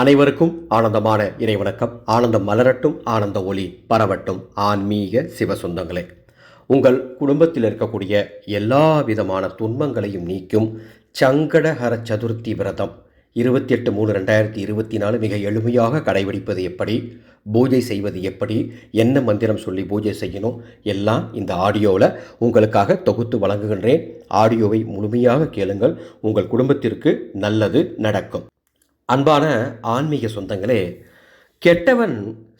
அனைவருக்கும் ஆனந்தமான இணைவணக்கம் ஆனந்தம் மலரட்டும் ஆனந்த ஒளி பரவட்டும். ஆன்மீக சிவசொந்தங்களே உங்கள் குடும்பத்தில் இருக்கக்கூடிய எல்லா விதமான துன்பங்களையும் நீக்கும் சங்கடஹர சதுர்த்தி விரதம். இருபத்தி எட்டு மூணு ரெண்டாயிரத்தி இருபத்தி நாலு மிக எளிமையாக கடைபிடிப்பது எப்படி? பூஜை செய்வது எப்படி? என்ன மந்திரம் சொல்லி பூஜை செய்யணும்? எல்லாம் இந்த ஆடியோவில் உங்களுக்காக தொகுத்து வழங்குகின்றேன். ஆடியோவை முழுமையாக கேளுங்கள். உங்கள் குடும்பத்திற்கு நல்லது நடக்கும். அன்பான ஆன்மீக சொந்தங்களே கெட்டவன்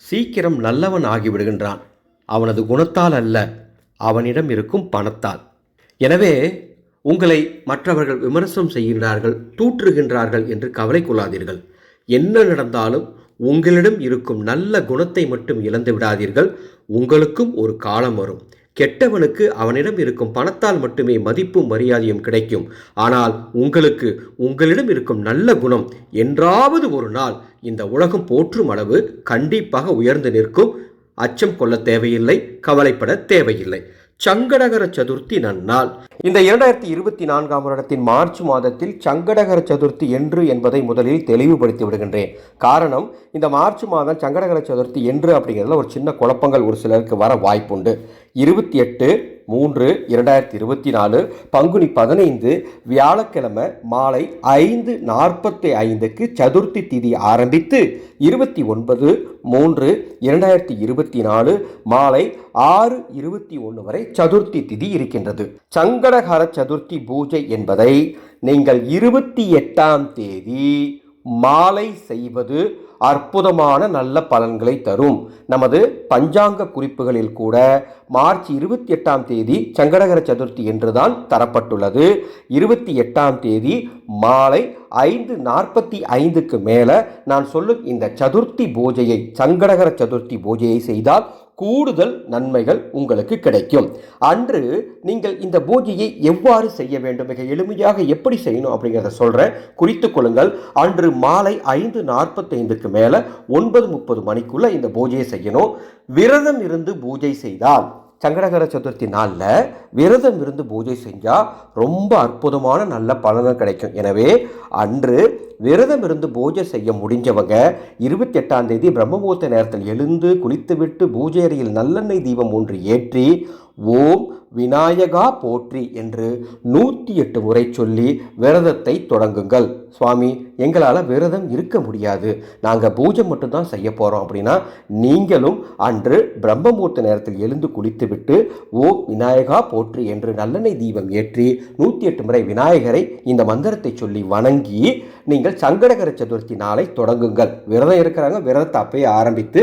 சீக்கிரம் நல்லவன் ஆகிவிடுகின்றான். அவனது குணத்தால் அல்ல அவனிடம் இருக்கும் பணத்தால். எனவே உங்களை மற்றவர்கள் விமர்சனம் செய்கின்றார்கள் தூற்றுகின்றார்கள் என்று கவலை கொள்ளாதீர்கள். என்ன நடந்தாலும் உங்களிடம் இருக்கும் நல்ல குணத்தை மட்டும் இழந்து விடாதீர்கள். உங்களுக்கும் ஒரு காலம் வரும். கெட்டவனுக்கு அவனிடம் இருக்கும் பணத்தால் மட்டுமே மதிப்பும் மரியாதையும் கிடைக்கும். ஆனால் உங்களுக்கு உங்களிடம் இருக்கும் நல்ல குணம் என்றாவது ஒரு நாள் இந்த உலகம் போற்றும் அளவு கண்டிப்பாக உயர்ந்து நிற்கும். அச்சம் கொள்ள தேவையில்லை கவலைப்பட தேவையில்லை. சங்கடகர சதுர்த்தி நன்னாள். இந்த இரண்டாயிரத்தி இருபத்தி நான்காம் வருடத்தின் மார்ச் மாதத்தில் சங்கடகர சதுர்த்தி என்று என்பதை முதலில் தெளிவுபடுத்தி விடுகின்றேன். காரணம் இந்த மார்ச் மாதம் சங்கடகர சதுர்த்தி என்று அப்படிங்கிறதுல ஒரு சின்ன குழப்பங்கள் ஒரு சிலருக்கு வர வாய்ப்புண்டு. இருபத்தி எட்டு மூன்று இரண்டாயிரத்தி இருபத்தி நாலு பங்குனி பதினைந்து வியாழக்கிழமை மாலை ஐந்து நாற்பத்தி ஐந்துக்கு சதுர்த்தி திதி ஆரம்பித்து இருபத்தி ஒன்பது மூன்று இரண்டாயிரத்தி இருபத்தி நாலு மாலை ஆறு இருபத்தி ஒன்று வரை சதுர்த்தி திதி இருக்கின்றது. சங்கடகர சதுர்த்தி பூஜை என்பதை நீங்கள் இருபத்தி எட்டாம் தேதி மாலை செய்வது அற்புதமான நல்ல பலன்களை தரும். நமது பஞ்சாங்க குறிப்புகளில் கூட மார்ச் இருபத்தி எட்டாம் தேதி சங்கடகர சதுர்த்தி என்றுதான் தரப்பட்டுள்ளது. இருபத்தி எட்டாம் தேதி மாலை ஐந்து நாற்பத்தி ஐந்துக்கு மேலே நான் சொல்லும் இந்த சதுர்த்தி பூஜையை சங்கடகர சதுர்த்தி பூஜையை செய்தால் கூடுதல் நன்மைகள் உங்களுக்கு கிடைக்கும். அன்று நீங்கள் இந்த பூஜையை எவ்வாறு செய்ய வேண்டும் மிக எளிமையாக எப்படி செய்யணும் அப்படிங்கிறத சொல்கிறேன் குறித்து கொள்ளுங்கள். அன்று மாலை ஐந்து நாற்பத்தைந்துக்கு மேலே ஒன்பது முப்பது மணிக்குள்ளே இந்த பூஜையை செய்யணும். விரதம் இருந்து பூஜை செய்தால் சங்கடகர சதுர்த்தி நாளில் விரதம் இருந்து பூஜை செஞ்சால் ரொம்ப அற்புதமான நல்ல பலன்கள் கிடைக்கும். எனவே அன்று விரதம் இருந்து பூஜை செய்ய முடிஞ்சவங்க இருபத்தி எட்டாம் தேதி பிரம்மமுகூர்த்த நேரத்தில் எழுந்து குளித்துவிட்டு பூஜை அறையில் நல்லெண்ணெய் தீபம் ஒன்று ஏற்றி ஓம் விநாயகா போற்றி என்று நூற்றி எட்டு முறை சொல்லி விரதத்தை தொடங்குங்கள். சுவாமி எங்களால் விரதம் இருக்க முடியாது. நாங்கள் பூஜை மட்டும்தான் செய்ய போகிறோம் அப்படின்னா நீங்களும் அன்று பிரம்மமூர்த்த நேரத்தில் எழுந்து குளித்துவிட்டு ஓ விநாயகா போற்றி என்று நல்லெண்ணெய் தீபம் ஏற்றி நூற்றி எட்டு முறை விநாயகரை இந்த மந்திரத்தை சொல்லி வணங்கி நீங்கள் சங்கடகர சதுர்த்தி நாளை தொடங்குங்கள். விரதம் இருக்கிறாங்க விரதத்தை அப்பயே ஆரம்பித்து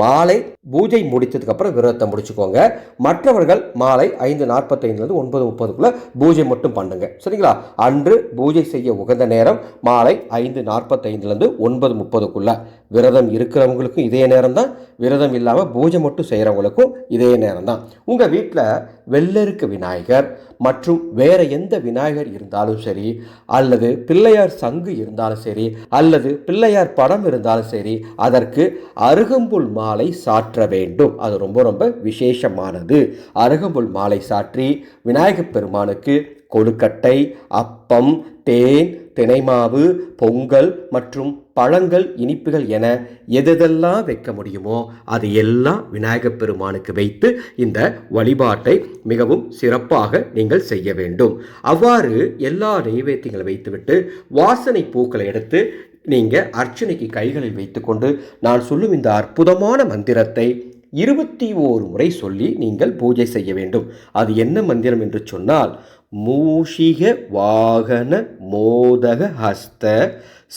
மாலை பூஜை முடித்ததுக்கப்புறம் விரதத்தை முடிச்சுக்கோங்க. மற்றவர்கள் மாலை ஐந்து நாற்பத்தைந்துலேருந்து ஒன்பது முப்பதுக்குள்ளே பூஜை மட்டும் பண்ணுங்க. சரிங்களா? அன்று பூஜை செய்ய உகந்த நேரம் மாலை ஐந்து நாற்பத்தைந்துலேருந்து ஒன்பது முப்பதுக்குள்ள. விரதம் இருக்கிறவங்களுக்கும் இதே நேரம் தான் விரதம் இல்லாமல் பூஜை மட்டும் செய்கிறவங்களுக்கும் இதே நேரம் தான் உங்கள் வீட்டில் வெள்ளருக்கு விநாயகர் மற்றும் வேறு எந்த விநாயகர் இருந்தாலும் சரி அல்லது பிள்ளையார் சங்கு இருந்தாலும் சரி அல்லது பிள்ளையார் படம் இருந்தாலும் சரி அதற்கு அருகம்புல் மாலை சாற்ற வேண்டும். அது ரொம்ப ரொம்ப விசேஷமானது. அருகம்புல் மாலை சாற்றி விநாயகப் பெருமானுக்கு கொழுக்கட்டை அப்பம் தேன் தினைமாவு பொங்கல் மற்றும் பழங்கள் இனிப்புகள் என எதெல்லாம் வைக்க முடியுமோ அது எல்லாம் விநாயகப் பெருமானுக்கு வைத்து இந்த வழிபாட்டை மிகவும் சிறப்பாக நீங்கள் செய்ய வேண்டும். அவ்வாறு எல்லா நைவேத்தியங்களை வைத்துவிட்டு வாசனை பூக்களை எடுத்து நீங்கள் அர்ச்சனைக்கு கைகளில் வைத்துக்கொண்டு நான் சொல்லும் இந்த அற்புதமான மந்திரத்தை இருபத்தி ஓரு முறை சொல்லி நீங்கள் பூஜை செய்ய வேண்டும். அது என்ன மந்திரம் என்று சொன்னால் மூஷிக வாகன மோதக ஹஸ்த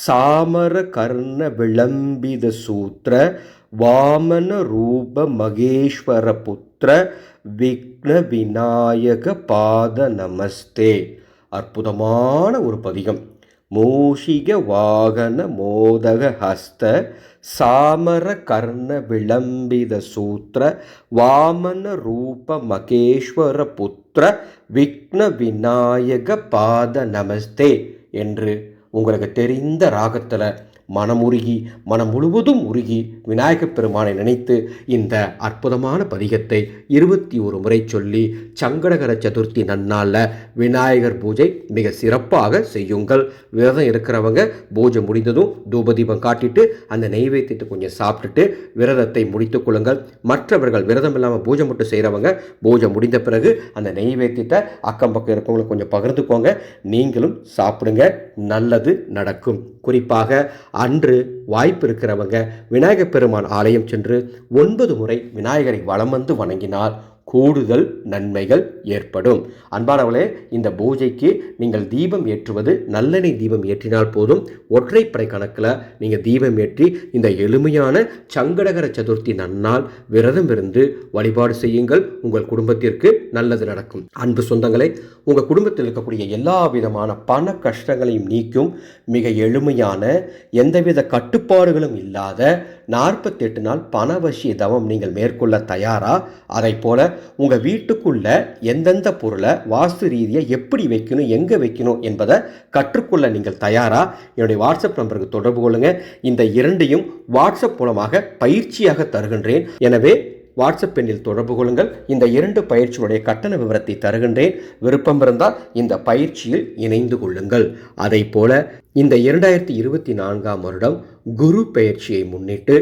சாமர கர்ண விளம்பித சூத்திர வாமன ரூப மகேஸ்வர புத்திர விக்ன விநாயக பாத நமஸ்தே. அற்புதமான ஒரு பதிகம். மூஷிக வாகன மோதக ஹஸ்த சாமர கர்ண விளம்பித சூத்திர வாமன ரூப மகேஸ்வர புத்திர விக்ன விநாயக பாத நமஸ்தே என்று உங்களுக்கு தெரிந்த ராகத்தில் மனம் உருகி மனம் முழுவதும் உருகி விநாயகப் பெருமானை நினைத்து இந்த அற்புதமான பதிகத்தை இருபத்தி ஒரு முறை சொல்லி சங்கடகர சதுர்த்தி நன்னாளில் விநாயகர் பூஜை மிக சிறப்பாக செய்யுங்கள். விரதம் இருக்கிறவங்க பூஜை முடிந்ததும் தூபதீபம் காட்டிட்டு அந்த நெய்வேத்தியத்தை கொஞ்சம் சாப்பிட்டுட்டு விரதத்தை முடித்துக் கொள்ளுங்கள். மற்றவர்கள் விரதம் இல்லாமல் பூஜை மட்டும் செய்கிறவங்க பூஜை முடிந்த பிறகு அந்த நெய்வேத்தியத்தை அக்கம் பக்கம் இருக்கவங்களுக்கு கொஞ்சம் பகிர்ந்துக்கோங்க. நீங்களும் சாப்பிடுங்க. நல்லது நடக்கும். குறிப்பாக அன்று வாய்ப்பு இருக்கிறவங்க விநாயகப் பெருமான் ஆலயம் சென்று ஒன்பது முறை விநாயகரை வலம் வந்து வணங்கினால் கூடுதல் நன்மைகள் ஏற்படும். அன்பானவர்களே இந்த பூஜைக்கு நீங்கள் தீபம் ஏற்றுவது நல்லெண்ணெய் தீபம் ஏற்றினால் போதும். ஒற்றைப்படை கணக்கில் நீங்கள் தீபம் ஏற்றி இந்த எளிமையான சங்கடகர சதுர்த்தி நன்னால் விரதம் இருந்து வழிபாடு செய்யுங்கள். உங்கள் குடும்பத்திற்கு நல்லது நடக்கும். அன்பு சொந்தங்களே உங்கள் குடும்பத்தில் இருக்கக்கூடிய எல்லா விதமான பண கஷ்டங்களையும் நீக்கும் மிக எளிமையான எந்தவித கட்டுப்பாடுகளும் இல்லாத நாற்பத்தெட்டு நாள் பணவசிய தவம் நீங்கள் மேற்கொள்ள தயாரா? அதை போல உங்கள் வீட்டுக்குள்ள எந்தெந்த பொருளை வாஸ்து ரீதியாக எப்படி வைக்கணும் எங்கே வைக்கணும் என்பதை கற்றுக்கொள்ள நீங்கள் தயாரா? என்னுடைய வாட்ஸ்அப் நம்பருக்கு தொடர்பு கொள்ளுங்கள் இந்த இரண்டையும் வாட்ஸ்அப் மூலமாக பயிற்சியாக தருகின்றேன். எனவே வாட்ஸ்அப் எண்ணில் தொடர்பு கொள்ளுங்கள். இந்த இரண்டு பயிற்சியுடைய கட்டண விவரத்தை தருகின்றேன். விருப்பம் இருந்தால் இந்த பயிற்சியில் இணைந்து கொள்ளுங்கள். அதை போல இந்த இரண்டாயிரத்தி இருபத்தி நான்காம் வருடம் குரு பயிற்சியை முன்னிட்டு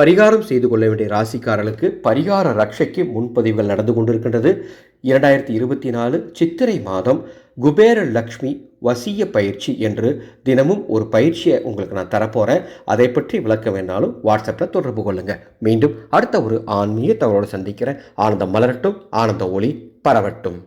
பரிகாரம் செய்து கொள்ள வேண்டிய ராசிக்காரர்களுக்கு பரிகார ரட்சைக்கு முன்பதிவுகள் நடந்து கொண்டிருக்கின்றது. இரண்டாயிரத்தி இருபத்தி நாலு சித்திரை மாதம் குபேர லக்ஷ்மி வசிய பயிற்சி என்று தினமும் ஒரு பயிற்சியை உங்களுக்கு நான் தரப்போகிறேன் அதை பற்றி விளக்க வேணாலும் வாட்ஸ்அப்பில் தொடர்பு கொள்ளுங்கள் மீண்டும் அடுத்த ஒரு ஆன்மீக தகவலோடு சந்திக்கிறேன். ஆனந்தம் மலரட்டும். ஆனந்த ஒளி பரவட்டும்.